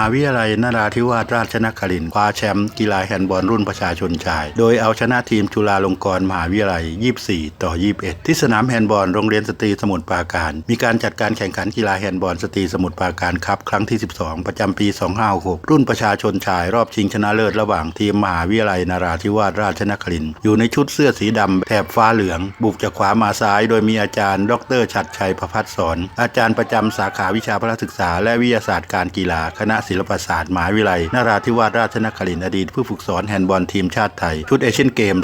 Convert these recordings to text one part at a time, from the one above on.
หาวิทยาลัยนราธิวาสราชนครินทร์คว้าแชมป์กีฬาแฮนด์บอลรุ่นประชาชนชาย โดยเอาชนะทีมจุฬาลงกรณ์มหาวิทยาลัย 24 ต่อ 21 ที่สนามแฮนด์บอลโรงเรียนสตรีสมุทรปราการ มีการจัดการแข่งขันกีฬาแฮนด์บอลสตรีสมุทรปราการครับครั้งที่ 12 ประจำปี 2566รุ่นประชาชนชายรอบชิงชนะเลิศระหว่างทีมมหาวิทยาลัยนราธิวาสราชนครินทร์อยู่ในชุดเสื้อสีดำแถบฟ้าเหลือง บุกจากขวามาซ้าย โดยมีอาจารย์ ดรชัดชัยประพัฒสอนอาจารย์ประจำสาขาวิชาพละศึกษาและวิทยาศาสตร์การกีฬาคณะศิลปศาสตร์มหาวิทยาลัยนราธิวาสราชนครินทร์อดีตผู้ฝึกสอนแฮนด์บอลทีมชาติไทย ชุดเอเชียนเกม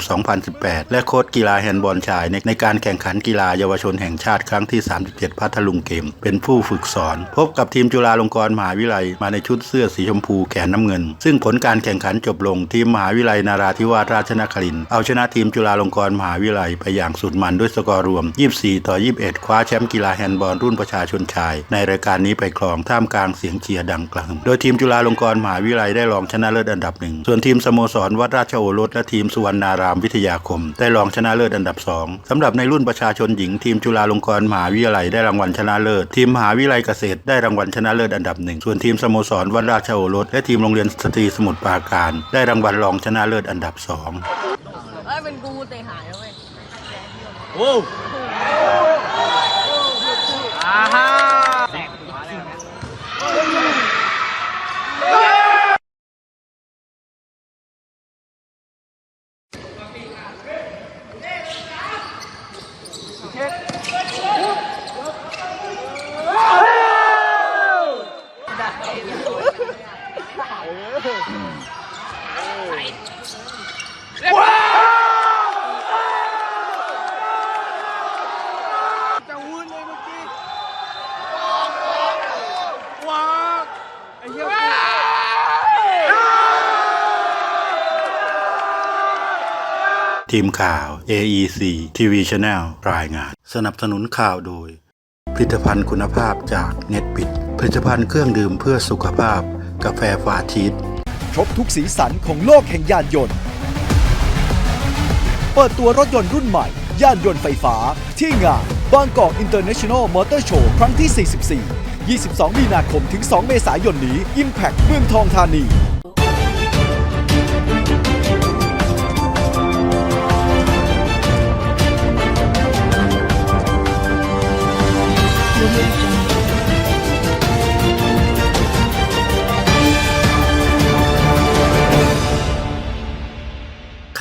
2018 และโค้ชกีฬาแฮนด์บอลชายในในการแข่งขันกีฬาเยาวชนแห่งชาติครั้งที่ 37 พัทลุงเกม เป็นผู้ฝึกสอน พบกับทีมจุฬาลงกรณ์มหาวิทยาลัยมาในชุดเสื้อสีชมพูแขนน้ำเงิน ซึ่งผลการแข่งขันจบลงทีมมหาวิทยาลัยนาราธิวาสราชนครินทร์เอาชนะทีมจุฬาลงกรณ์มหาวิทยาลัยไปอย่างสุดมันด้วยสกอร์รวม 24 ต่อ 21 คว้าแชมป์กีฬาแฮนด์บอลรุ่นประชาชนชาย ในรายการนี้ไปครองท่ามกลางเสียงเชียร์ดังกระหึ่มโดยทีมจุฬาลงกรณ์มหาวิทยาลัยได้รองชนะเลิศอันดับหนึ่งส่วนทีมสโมสรวัดราชโอรสและทีมสุวรรณารามวิทยาคม ได้รองชนะเลิศอันดับสองสำหรับในรุ่นประชาชนหญิงทีมจุฬาลงกรณ์มหาวิทยาลัยได้รางวัลชนะเลิศทีมมหาวิทยาลัยเกษตรได้รางวัลชนะเลิศอันดับหนึ่งส่วนทีมสโมสรวัดราชโอรสและทีมโรงเรียนสตรีสมุทรปราการ ได้รางวัลรองชนะเลิศอันดับสองเอ้ยเป็นกูเตะหายแล้วเว้ยโอ้อาฮ่า จะวุ่นเลยเมื่อกี้ว้าวไอ้เหี้ย ทีมข่าว AEC TV Channel รายงาน สนับสนุนข่าวโดย ผลิตภัณฑ์คุณภาพจากเน็ตปิด ผลิตภัณฑ์เครื่องดื่มเพื่อสุขภาพ กาแฟฟาชีสครบทุกสีสันของโลกแห่งยานยนต์ เปิดตัวรถยนต์รุ่นใหม่ ย่านยนต์ไฟฟ้า ที่งานบางกอกอินเตอร์เนชั่นแนลมอเตอร์โชว์ครั้งที่ 44 22 มีนาคมถึง 2 เมษายนนี้ Impact เมืองทองธานี